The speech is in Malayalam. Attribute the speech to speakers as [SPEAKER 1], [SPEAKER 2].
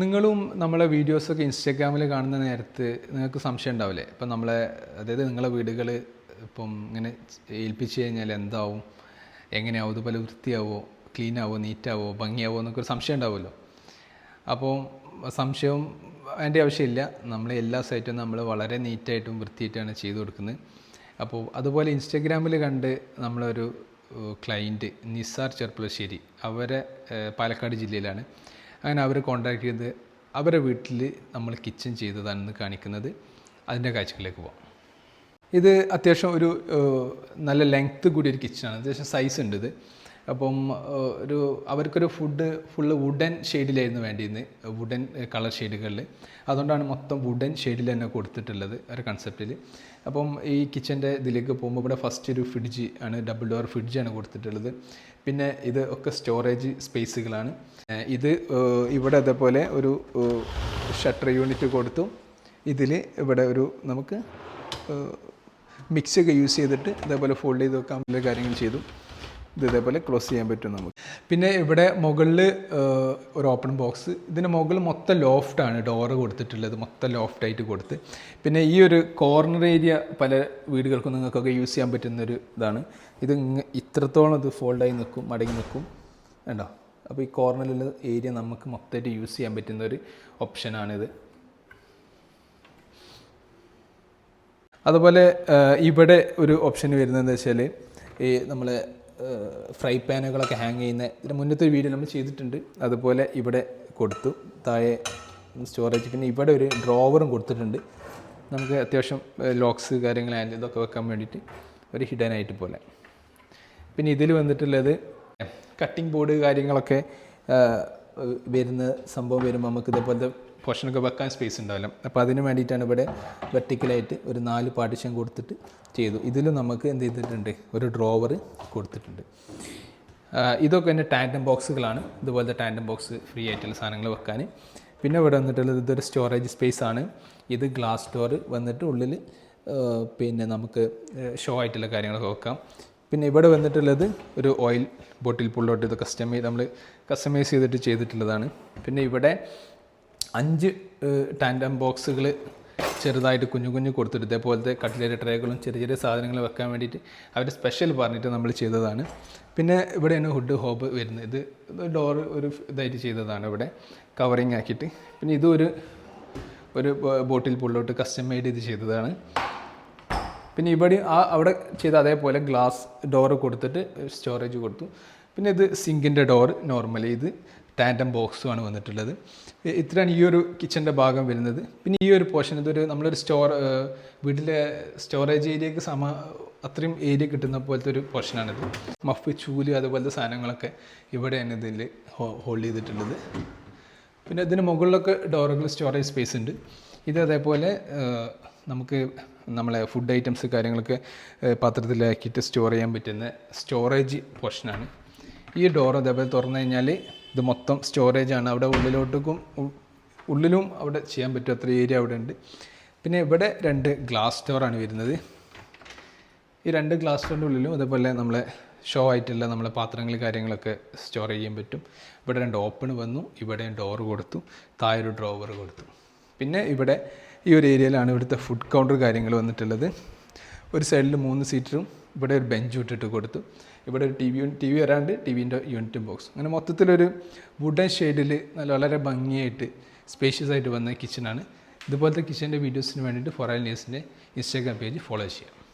[SPEAKER 1] നിങ്ങളും നമ്മളെ വീഡിയോസൊക്കെ ഇൻസ്റ്റാഗ്രാമിൽ കാണുന്ന നേരത്ത് നിങ്ങൾക്ക് സംശയം ഉണ്ടാവില്ലേ? ഇപ്പം നമ്മളെ അതായത് നിങ്ങളെ വീടുകൾ ഇപ്പം ഇങ്ങനെ ഏൽപ്പിച്ച് കഴിഞ്ഞാൽ എന്താവും? എങ്ങനെയാവും? ഇതുപോലെ വൃത്തിയാവോ? ക്ലീൻ നീറ്റാവോ? ഭംഗിയാവോ? എന്നൊക്കെ ഒരു സംശയം ഉണ്ടാവുമല്ലോ. അപ്പോൾ സംശയവും അതിന്റെ ആവശ്യമില്ല. നമ്മൾ എല്ലാ സൈറ്റും നമ്മൾ വളരെ നീറ്റായിട്ടും വൃത്തിയായിട്ടാണ് ചെയ്തു കൊടുക്കുന്നത്. അപ്പോൾ അതുപോലെ ഇൻസ്റ്റഗ്രാമിൽ കണ്ട് നമ്മളൊരു ക്ലൈന്റ് നിസാർ ചെർപ്പുളശ്ശേരി. അവരെ പാലക്കാട് ജില്ലയിലാണ്. അങ്ങനെ അവരെ കോണ്ടാക്ട് ചെയ്ത് അവരെ വീട്ടിൽ നമ്മൾ കിച്ചൺ ചെയ്തതാണെന്ന് കാണിക്കുന്നത്. അതിന്റെ കാഴ്ചകളിലേക്ക് പോകാം ഇത് അത്യാവശ്യം ഒരു നല്ല ലെങ്ത്ത് കൂടിയ ഒരു കിച്ചണാണ് അത്യാവശ്യം സൈസ് ഉണ്ട് ഇത്. അപ്പം ഒരു അവർക്കൊരു ഫുഡ് ഫുള്ള് വുഡൻ ഷെയ്ഡിലായിരുന്നു വേണ്ടിയിരുന്നത് വുഡൻ കളർ ഷെയ്ഡുകളിൽ അതുകൊണ്ടാണ് മൊത്തം വുഡൻ ഷെയ്ഡിൽ തന്നെ കൊടുത്തിട്ടുള്ളത് ഒരു കൺസെപ്റ്റിൽ അപ്പം ഈ കിച്ചന്റെ ഇതിലേക്ക് പോകുമ്പോൾ ഇവിടെ ഫസ്റ്റ് ഒരു ഫ്രിഡ്ജ് ആണ് ഡബിൾ ഡോർ ഫ്രിഡ്ജാണ് കൊടുത്തിട്ടുള്ളത്. പിന്നെ ഇത് ഒക്കെ സ്റ്റോറേജ് സ്പേസുകളാണ് ഇത് ഇവിടെ അതേപോലെ ഒരു ഷട്ടർ യൂണിറ്റ് കൊടുത്തു. ഇതിൽ ഇവിടെ ഒരു നമുക്ക് മിക്സൊക്കെ യൂസ് ചെയ്തിട്ട് ഇതേപോലെ ഫോൾഡ് ചെയ്ത് വെക്കാൻ കാര്യങ്ങൾ ചെയ്തു. ഇത് ഇതേപോലെ ക്ലോസ് ചെയ്യാൻ പറ്റും നമുക്ക്. പിന്നെ ഇവിടെ മുകളിൽ ഒരു ഓപ്പൺ ബോക്സ് ഇതിന് മുകളിൽ മൊത്തം ലോഫ്റ്റാണ് ഡോറ് കൊടുത്തിട്ടുള്ളത്. മൊത്തം ലോഫ്റ്റായിട്ട് കൊടുത്ത്. പിന്നെ ഈ ഒരു കോർണർ ഏരിയ പല വീടുകൾക്കും നിങ്ങൾക്കൊക്കെ യൂസ് ചെയ്യാൻ പറ്റുന്ന ഒരു ഇതാണ്. ഇത് ഇത്രത്തോളം ഇത് ഫോൾഡായി നിൽക്കും മടങ്ങി നിൽക്കും. കണ്ടോ? അപ്പോൾ ഈ കോർണറിലുള്ള ഏരിയ നമുക്ക് മൊത്തമായിട്ട് യൂസ് ചെയ്യാൻ പറ്റുന്ന ഒരു ഓപ്ഷനാണിത് അതുപോലെ ഇവിടെ ഒരു ഓപ്ഷൻ വരുന്നത് വെച്ചാൽ ഈ നമ്മൾ ഫ്രൈ പാനുകളൊക്കെ ഹാങ് ചെയ്യുന്ന ഇതിന് മുന്നത്തെ ഒരു വീഡിയോ നമ്മൾ ചെയ്തിട്ടുണ്ട്. അതുപോലെ ഇവിടെ കൊടുത്തു. താഴെ സ്റ്റോറേജ് പിന്നെ ഇവിടെ ഒരു ഡ്രോവറും കൊടുത്തിട്ടുണ്ട്. നമുക്ക് അത്യാവശ്യം ലോക്സ് കാര്യങ്ങൾ ആൻഡ് ഇതൊക്കെ വെക്കാൻ വേണ്ടിയിട്ട് ഒരു ഹിഡൻ ആയിട്ട് പോലെ. പിന്നെ ഇതിൽ വന്നിട്ടുള്ളത് കട്ടിംഗ് ബോർഡ് കാര്യങ്ങളൊക്കെ വരുന്ന സംഭവം വരുമ്പോൾ നമുക്ക് ഇതേപോലത്തെ പോർഷനൊക്കെ വെക്കാൻ സ്പേസ് ഉണ്ടാവില്ല. അപ്പോൾ അതിന് വേണ്ടിയിട്ടാണ് ഇവിടെ വെർട്ടിക്കലായിട്ട് ഒരു നാല് പാർട്ടിഷൻ കൊടുത്തിട്ട് ചെയ്തു. ഇതിൽ നമുക്ക് എന്ത് ചെയ്തിട്ടുണ്ട്? ഒരു ഡ്രോവർ കൊടുത്തിട്ടുണ്ട്. ഇതൊക്കെ തന്നെ ടാൻഡം ബോക്സുകളാണ് ഇതുപോലത്തെ ടാൻഡം ബോക്സ് ഫ്രീ ആയിട്ടുള്ള സാധനങ്ങൾ വെക്കാൻ. പിന്നെ ഇവിടെ വന്നിട്ടുള്ളത് ഇതൊരു സ്റ്റോറേജ് സ്പേസ് ആണ്. ഇത് ഗ്ലാസ് ഡോർ വന്നിട്ട് ഉള്ളിൽ പിന്നെ നമുക്ക് ഷോ ആയിട്ടുള്ള കാര്യങ്ങളൊക്കെ വെക്കാം. പിന്നെ ഇവിടെ വന്നിട്ടുള്ളത് ഒരു ഓയിൽ ബോട്ടിൽ പുള്ളോട്ട് ഇത് കസ്റ്റമൈ നമ്മൾ കസ്റ്റമൈസ് ചെയ്തിട്ട് ചെയ്തിട്ടുള്ളതാണ്. പിന്നെ ഇവിടെ അഞ്ച് ടാൻഡം ബോക്സുകൾ ചെറുതായിട്ട് കുഞ്ഞു കുഞ്ഞു കൊടുത്തിട്ട് ഇതേപോലത്തെ കട്ട്ലേറ്റ് ട്രേകളും ചെറിയ ചെറിയ സാധനങ്ങൾ വെക്കാൻ വേണ്ടിയിട്ട് അവർ സ്പെഷ്യൽ പറഞ്ഞിട്ട് നമ്മൾ ചെയ്തതാണ്. പിന്നെ ഇവിടെയാണ് ഹുഡ് ഹോബ് വരുന്നത്. ഇത് ഡോർ ഒരു ഇതായിട്ട് ചെയ്തതാണ് ഇവിടെ. കവറിങ് ആക്കിയിട്ട്. പിന്നെ ഇതൊരു ഒരു ബോട്ടിൽ പുള്ളോട്ട് കസ്റ്റം മെയ്ഡ് ഇത് ചെയ്തതാണ്. പിന്നെ ഇവിടെ ആ അവിടെ ചെയ്ത അതേപോലെ ഗ്ലാസ് ഡോറ് കൊടുത്തിട്ട് സ്റ്റോറേജ് കൊടുത്തു. പിന്നെ ഇത് സിങ്കിന്റെ ഡോർ നോർമലി ഇത്. ടാൻഡം ബോക്സുമാണ് വന്നിട്ടുള്ളത്. ഇത്രയാണ് ഈ ഒരു കിച്ചന്റെ ഭാഗം വരുന്നത്. പിന്നെ ഈ ഒരു പോർഷൻ ഇതൊരു നമ്മളൊരു സ്റ്റോർ വീട്ടിലെ സ്റ്റോറേജ് ഏരിയക്ക് സമ അത്രയും ഏരിയ കിട്ടുന്ന പോലത്തെ ഒരു പോർഷനാണിത് മഫ് ചൂൽ അതുപോലത്തെ സാധനങ്ങളൊക്കെ ഇവിടെയാണ് ഇതിൽ ഹോൾഡ് ചെയ്തിട്ടുള്ളത്. പിന്നെ ഇതിന് മുകളിലൊക്കെ ഡോറുകൾ സ്റ്റോറേജ് സ്പേസ് ഉണ്ട്. ഇത് അതേപോലെ നമുക്ക് നമ്മളെ ഫുഡ് ഐറ്റംസ് കാര്യങ്ങളൊക്കെ പാത്രത്തിലാക്കിയിട്ട് സ്റ്റോർ ചെയ്യാൻ പറ്റുന്ന സ്റ്റോറേജ് പോർഷനാണ് ഈ ഡോർ അതേപോലെ തുറന്നു കഴിഞ്ഞാൽ ഇത് മൊത്തം സ്റ്റോറേജാണ് അവിടെ ഉള്ളിലോട്ടേക്കും ഉള്ളിലും അവിടെ ചെയ്യാൻ പറ്റും. അത്ര ഏരിയ അവിടെ ഉണ്ട്. പിന്നെ ഇവിടെ രണ്ട് ഗ്ലാസ് ഡോറാണ് വരുന്നത്. ഈ രണ്ട് ഗ്ലാസ് ഡോറിന്റെ ഉള്ളിലും അതേപോലെ നമ്മളെ ഷോ ആയിട്ടുള്ള നമ്മളെ പാത്രങ്ങൾ കാര്യങ്ങളൊക്കെ സ്റ്റോർ ചെയ്യാൻ പറ്റും. ഇവിടെ രണ്ട് ഓപ്പൺ വന്നു. ഇവിടെ ഡോർ കൊടുത്തു. താഴെ ഒരു ഡ്രോവർ കൊടുത്തു. പിന്നെ ഇവിടെ ഈ ഒരു ഏരിയയിലാണ് ഇവിടുത്തെ ഫുഡ് കൗണ്ടർ കാര്യങ്ങൾ വന്നിട്ടുള്ളത്. ഒരു സൈഡിൽ മൂന്ന് സീറ്ററും ഇവിടെ ഒരു ബെഞ്ച് ഇട്ടിട്ട് കൊടുത്തു. ഇവിടെ ഒരു ടി വി ടി വി വരാണ്ട് ടി വിന്റെ യൂണിറ്റും ബോക്സ് അങ്ങനെ മൊത്തത്തിലൊരു വുഡൻ ഷെയ്ഡിൽ നല്ല വളരെ ഭംഗിയായിട്ട് സ്പേഷ്യസ് ആയിട്ട് വന്ന കിച്ചണാണ് ഇതുപോലത്തെ കിച്ചന്റെ വീഡിയോസിന് വേണ്ടിയിട്ട് ഫൊറൈൽ ന്യൂസിന്റെ ഇൻസ്റ്റാഗ്രാം പേജ് ഫോളോ ചെയ്യാം.